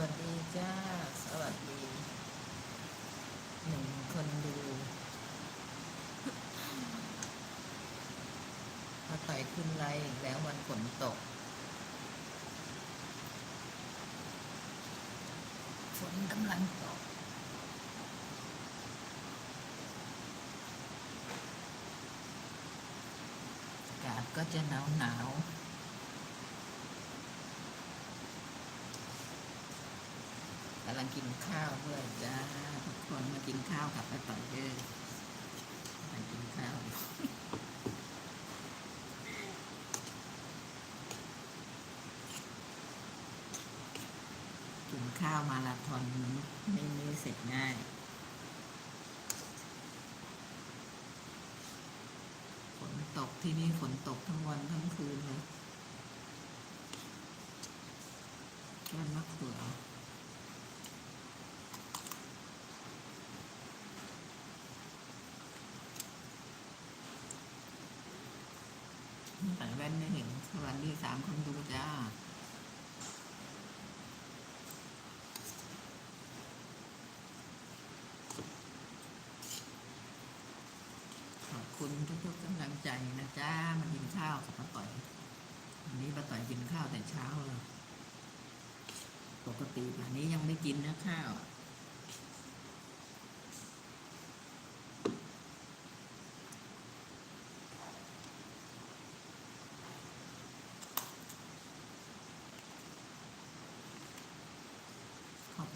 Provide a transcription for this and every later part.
วัสดีจ้า สวัสดีหนึ่งคนดูมาต่อยขึ้นไลน์อีกแล้ววันฝนตก ฝนกำลังตกอากาศก็จะหนาวหนาวังกินข้าวด้วยจ้าทุกคนมากินข้าวกับป้าต่อยเด้อกำลังกินข้าวกินข้าวมาราธอนไม่ไม่เสร็จง่ายฝนตกที่นี่ฝนตกทั้งวันทั้งคืนเลยก้านมะเขือ ใส่แว่นไม่เห็นสวัสดีสามคนดูจ้าขอบคุณทุกๆกำลังใจนะจ้ามากินข้าวกับป้าต่อยวันนี้ป้าต่อยกินข้าวแต่เช้าเลยปกติแบบนี้ยังไม่กินนะข้าว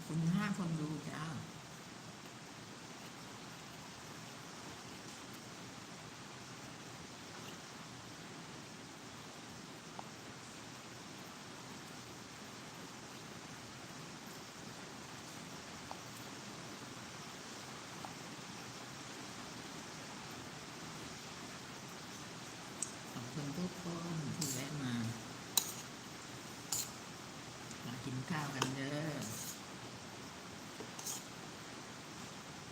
ข อบคุณห้าคนดูจ้าขอบคุณทุกคนที่แวะมา มากินข้าวกันเด้อ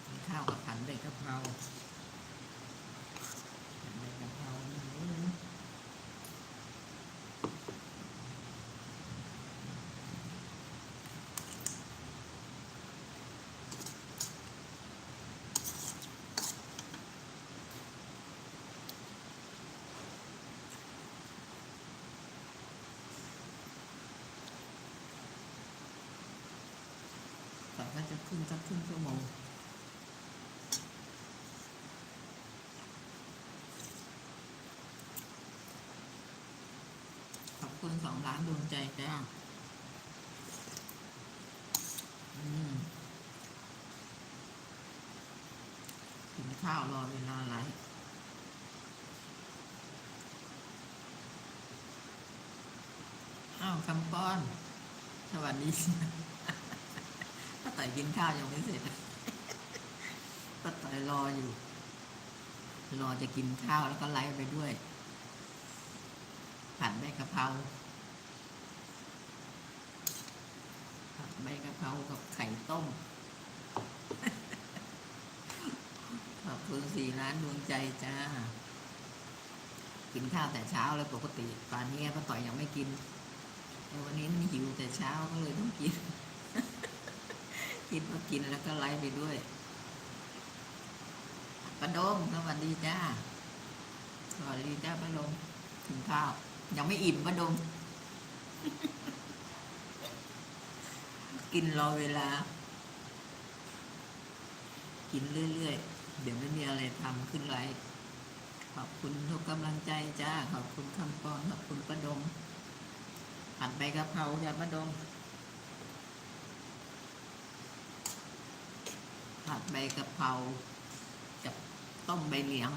กินข้าวกับผันใบกะเพราผันใบกะเพราหมูนะต่ก็จะขึ้นสักครึ่งชั่วโมง ขอบ คุณสองล้านดวงใจจ้าอืมกินข้าวรอเวลาไหลฟ์อ้าวคำป้อน สวัสดีป้าต่อยกินข้าวยังไม่เสร็จป้าต่อยรออยู่ รอจะกินข้าวแล้วก็ไลฟ์ไปด้วย ผัดใบกะเพราผัดใบกะเพรากับไข่ต้ม ขอบคุณสี่ร้านดวงใจจ้า กินข้าวแต่เช้าเลยปกติป่านนี้ป้าต่อยยังไม่กินแต่วันนี้หิวแต่เช้าก็เลยต้องกินคิดว่ากินแล้วก็ไลฟ์ไปด้วยปะโดมสวัสดีจ้าสวัสดีจ้าปะโดมกินข้าว ยังไม่อิ่มปะโดม กินรอเวลา กินเรื่อยๆ เดี๋ยวไม่มีอะไรทำขึ้นไลฟ์ขอบคุณทุกกำลังใจจ้า ขอบคุณคำปอนขอบคุณประดมผัดใบกะเพราจ้าประดมผัดใบกะเพรากับต้มใบเหลียง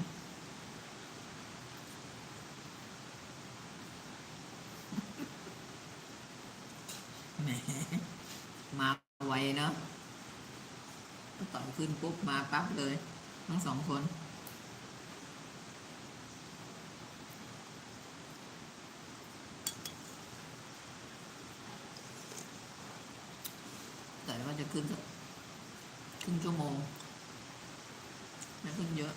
แหมมาไวเนาะต่อขึ้นปุ๊บมาปั๊บเลย ทั้งสองคน แต่ว่าจะขึ้นสักครึ่งชั่วโมงไม่ขึ้นเยอะ